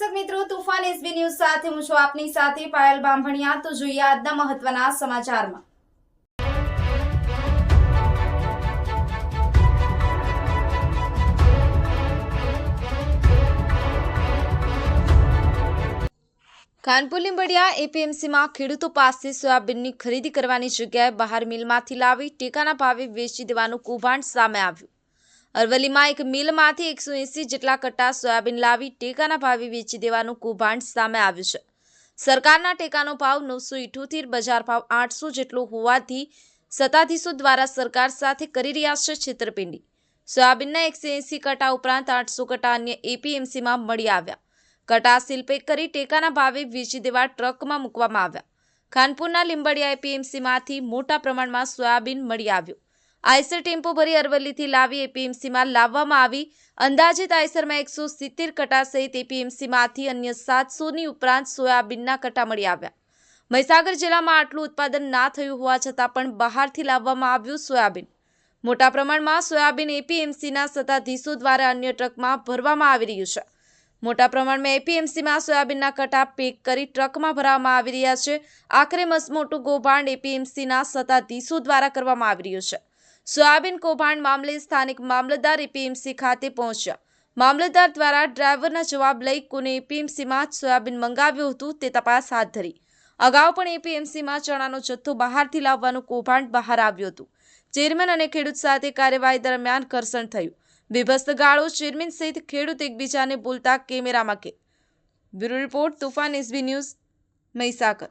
Two તુફાન SB news સાથે હું છું આપની સાથે પાયલ બામભણિયા તો જોઈએ આજના મહત્વના સમાચારમાં. કાનપુર લીંબડિયા એપીએમસીમાં ખેડૂતો પાસે સોયાબીનની ખરીદી કરવાની જગ્યાએ બહાર મિલમાંથી લાવી ટેકાના ભાવે વેચી દેવાનું કૌભાંડ સામે આવ્યું. અરવલ્લીમાં એક મિલમાંથી એકસો એંસી જેટલા કટ્ટા સોયાબીન લાવી ટેકાના ભાવે વેચી દેવાનું કૌભાંડ સામે આવ્યું છે. સરકારના ટેકાનો ભાવ નવસો ઇઠોતેર, બજાર ભાવ આઠસો જેટલો હોવાથી સત્તાધીશો દ્વારા સરકાર સાથે કરી રહ્યા છે છેતરપિંડી. સોયાબીનના એકસો એંસી કટા ઉપરાંત આઠસો કટા અન્ય એપીએમસીમાં મળી આવ્યા. કટા સીલપેક કરી ટેકાના ભાવે વેચી દેવા ટ્રકમાં મૂકવામાં આવ્યા. ખાનપુરના લીંબડિયા એપીએમસીમાંથી મોટા પ્રમાણમાં સોયાબીન મળી આવ્યું. આઈસર ટેમ્પો ભરી અરવલ્લીથી લાવી એપીએમસીમાં લાવવામાં આવી. અંદાજિત આઈસરમાં એકસો સિત્તેર કટા સહિત એપીએમસીમાંથી અન્ય સાતસોની ઉપરાંત સોયાબીનના કટા મળી આવ્યા. મહીસાગર જિલ્લામાં આટલું ઉત્પાદન ના થયું હોવા છતાં પણ બહારથી લાવવામાં આવ્યું સોયાબીન. મોટા પ્રમાણમાં સોયાબીન એપીએમસીના સત્તાધીશો દ્વારા અન્ય ટ્રકમાં ભરવામાં આવી રહ્યું છે. મોટા પ્રમાણમાં એપીએમસીમાં સોયાબીનના કટા પેક કરી ટ્રકમાં ભરવામાં આવી રહ્યા છે. આખરે મસમોટું ગોભાંડ એપીએમસીના સત્તાધીશો દ્વારા કરવામાં આવી રહ્યું છે. સોયાબીન કૌભાંડ મામલે સ્થાનિક મામલતદાર એપીએમસી ખાતે પહોંચ્યા. મામલતદાર દ્વારા ડ્રાઈવરના જવાબ લઈ કોને એપીએમસીમાં જ સોયાબીન મંગાવ્યું હતું તે તપાસ હાથ ધરી. અગાઉ પણ એપીએમસીમાં ચણાનો જથ્થો બહારથી લાવવાનું કૌભાંડ બહાર આવ્યું હતું. ચેરમેન અને ખેડૂત સાથે કાર્યવાહી દરમિયાન ઘર્ષણ થયું. બેભસ્ત ગાળો ચેરમેન સહિત ખેડૂત એકબીજાને બોલતા કેમેરામાં કે bureau report, Tufan SB News Mahisagar.